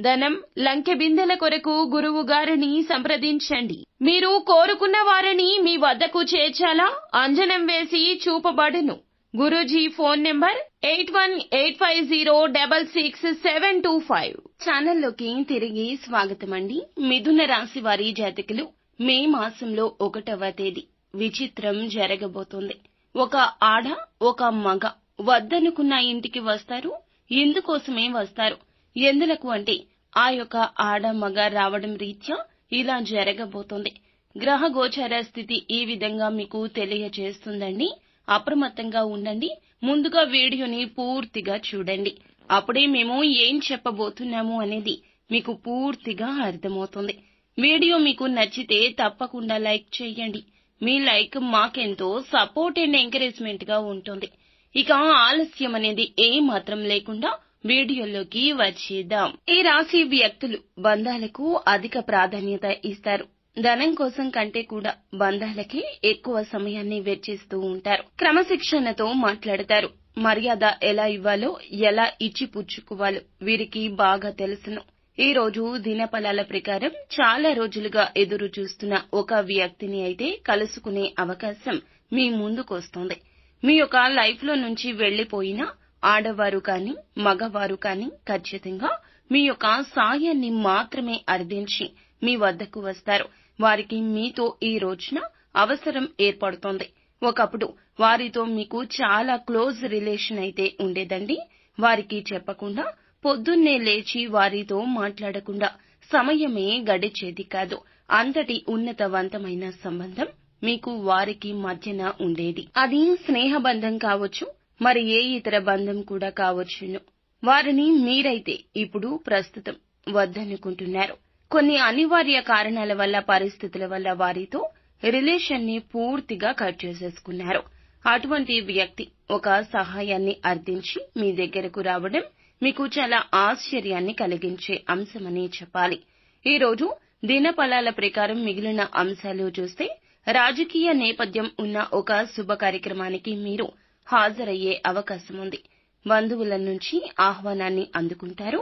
ధనం లంకె బిందెల కొరకు గురువు గారిని సంప్రదించండి. మీరు కోరుకున్న వారిని మీ వద్దకు చేర్చాలా? అంజనం వేసి చూపబడును. Guruji phone number eight one eight five zero double six seven two five. ఛానల్లోకి తిరిగి స్వాగతం అండి మిథున రాశి వారి జాతకులు మే మాసంలో ఒకటవ తేదీ. విచిత్రం జరగబోతోంది. ఒక ఆడ ఒక మగ వద్దనుకున్న ఇంటికి వస్తారు. ఇందుకోసమే వస్తారు. ఎందులకు అంటే ఆ యొక్క ఆడ మగ రావడం రీత్యా ఇలా జరగబోతోంది. గ్రహ గోచార స్థితి ఈ విధంగా మీకు తెలియజేస్తుందండి అప్రమత్తంగా ఉండండి. ముందుగా వీడియోని పూర్తిగా చూడండి. అప్పుడే మేము ఏం చెప్పబోతున్నాము అనేది మీకు పూర్తిగా అర్థమవుతుంది. వీడియో మీకు నచ్చితే తప్పకుండా లైక్ చేయండి. మీ లైక్ మాకెంతో సపోర్ట్ అండ్ ఎంకరేజ్మెంట్గా ఉంటుంది. ఇక ఆలస్యం అనేది ఏ మాత్రం లేకుండా వీడియోలోకి వచ్చేద్దాం. ఈ రాశి వ్యక్తులు బంధాలకు అధిక ప్రాధాన్యత ఇస్తారు. ధనం కోసం కంటే కూడా బంధాలకి ఎక్కువ సమయాన్ని వెచ్చిస్తూ ఉంటారు. క్రమశిక్షణతో మాట్లాడతారు. మర్యాద ఎలా ఇవ్వాలో ఎలా ఇచ్చి పుచ్చుకోవాలో వీరికి బాగా తెలుసును. ఈ రోజు దినఫలాల ప్రకారం చాలా రోజులుగా ఎదురు చూస్తున్న ఒక వ్యక్తిని అయితే కలుసుకునే అవకాశం మీ ముందుకొస్తోంది. మీ యొక్క లైఫ్లో నుంచి వెళ్ళిపోయినా ఆడవారు కానీ మగవారు కానీ ఖచ్చితంగా మీ యొక్క సాయాన్ని మాత్రమే అర్థించి మీ వద్దకు వస్తారు. వారికి మీతో ఈ రోజున అవసరం ఏర్పడుతోంది. ఒకప్పుడు వారితో మీకు చాలా క్లోజ్ రిలేషన్ అయితే ఉండేదండి. వారికి చెప్పకుండా పొద్దున్నే లేచి వారితో మాట్లాడకుండా సమయమే గడిచేది కాదు. అంతటి ఉన్నతవంతమైన సంబంధం మీకు వారికి మధ్యన ఉండేది. అది స్నేహబంధం కావచ్చు మరి ఏ ఇతర బంధం కూడా కావచ్చును. వారిని మీరైతే ఇప్పుడు ప్రస్తుతం వద్దనుకుంటున్నారు. కొన్ని అనివార్య కారణాల వల్ల పరిస్థితుల వల్ల వారితో రిలేషన్ని పూర్తిగా కట్ చేసేసుకున్నారు. అటువంటి వ్యక్తి ఒక సహాయాన్ని అర్థించి మీ దగ్గరకు రావడం మీకు చాలా ఆశ్చర్యాన్ని కలిగించే అంశమని చెప్పాలి. ఈ రోజు దినఫలాల ప్రకారం మిగిలిన అంశాలు చూస్తే రాజకీయ నేపథ్యం ఉన్న ఒక శుభ కార్యక్రమానికి మీరు హాజరయ్యే అవకాశం ఉంది. బంధువుల నుంచి ఆహ్వానాన్ని అందుకుంటారు.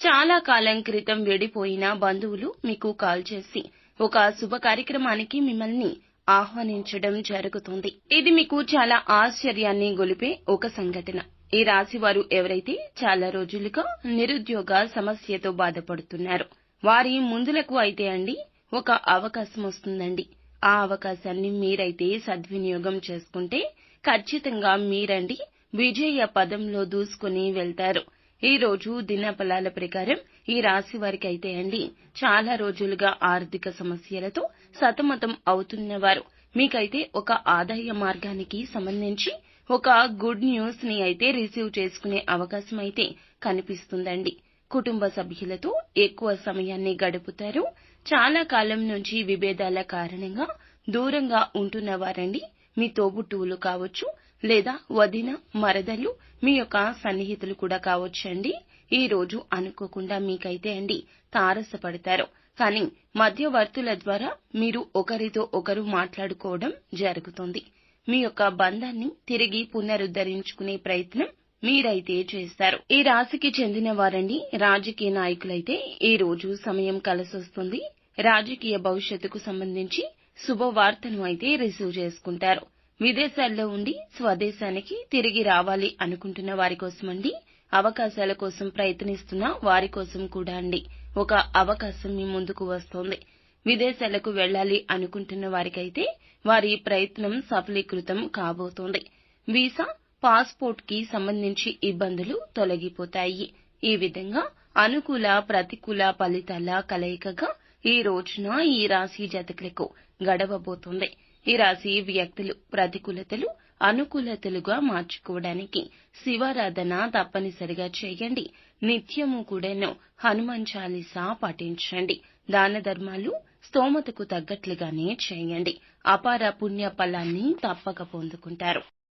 చాలా కాలం క్రితం విడిపోయిన బంధువులు మీకు కాల్ చేసి ఒక శుభ కార్యక్రమానికి మిమ్మల్ని ఆహ్వానించడం జరుగుతుంది. ఇది మీకు చాలా ఆశ్చర్యాన్ని గొలిపే ఒక సంఘటన. ఈ రాశి వారు ఎవరైతే చాలా రోజులుగా నిరుద్యోగ సమస్యతో బాధపడుతున్నారు. వారి ముందులకు అయితే అండి ఒక అవకాశం వస్తుందండి. ఆ అవకాశాన్ని మీరైతే సద్వినియోగం చేసుకుంటే ఖచ్చితంగా మీరండి విజయ పదంలో దూసుకుని వెళ్తారు. ఈ రోజు దినఫలాల ప్రకారం ఈ రాశి వారికి అయితే అండి చాలా రోజులుగా ఆర్థిక సమస్యలతో సతమతం అవుతున్నవారు. మీకైతే ఒక ఆదాయ మార్గానికి సంబంధించి ఒక గుడ్ న్యూస్ని అయితే రిసీవ్ చేసుకునే అవకాశం అయితే కనిపిస్తుందండి. కుటుంబ సభ్యులతో ఎక్కువ సమయాన్ని గడుపుతారు. చాలా కాలం నుంచి విభేదాల కారణంగా దూరంగా ఉంటున్న వారండి మీ తోబుట్టువులు కావచ్చు లేదా వదిన మరదలు మీ యొక్క సన్నిహితులు కూడా కావచ్చండి ఈ రోజు అనుకోకుండా మీకైతే అండి తారసపడతారు. కానీ మధ్యవర్తుల ద్వారా మీరు ఒకరితో ఒకరు మాట్లాడుకోవడం జరుగుతుంది. మీ యొక్క బంధాన్ని తిరిగి పునరుద్ధరించుకునే ప్రయత్నం మీరైతే చేస్తారు. ఈ రాశికి చెందిన వారండి రాజకీయ నాయకులైతే ఈ రోజు సమయం కలిసొస్తుంది. రాజకీయ భవిష్యత్తుకు సంబంధించి శుభవార్తను అయితే రిసీవ్ చేసుకుంటారు. విదేశాల్లో ఉండి స్వదేశానికి తిరిగి రావాలి అనుకుంటున్న వారి కోసమండి అవకాశాల కోసం ప్రయత్నిస్తున్న వారి కోసం కూడా అండి. ఒక అవకాశం మీ ముందుకు వస్తోంది. విదేశాలకు వెళ్ళాలి అనుకుంటున్న వారికైతే వారి ప్రయత్నం సఫలీకృతం కాబోతోంది. వీసా పాస్పోర్ట్కి సంబంధించి ఇబ్బందులు తొలగిపోతాయి. ఈ విధంగా అనుకూల ప్రతికూల ఫలితాల కలయికగా ఈ రోజున ఈ రాశి జాతకులకు గడవబోతుంది. ఈ రాశి వ్యక్తులు ప్రతికూలతలు అనుకూలతలుగా మార్చుకోవడానికి శివారాధన తప్పనిసరిగా చేయండి. నిత్యము కూడాను హనుమాన్ చాలీసా పఠించండి దాన ధర్మాలు స్తోమతకు తగ్గట్లుగానే చేయండి. అపార పుణ్య ఫలాన్ని తప్పక పొందుకుంటారు.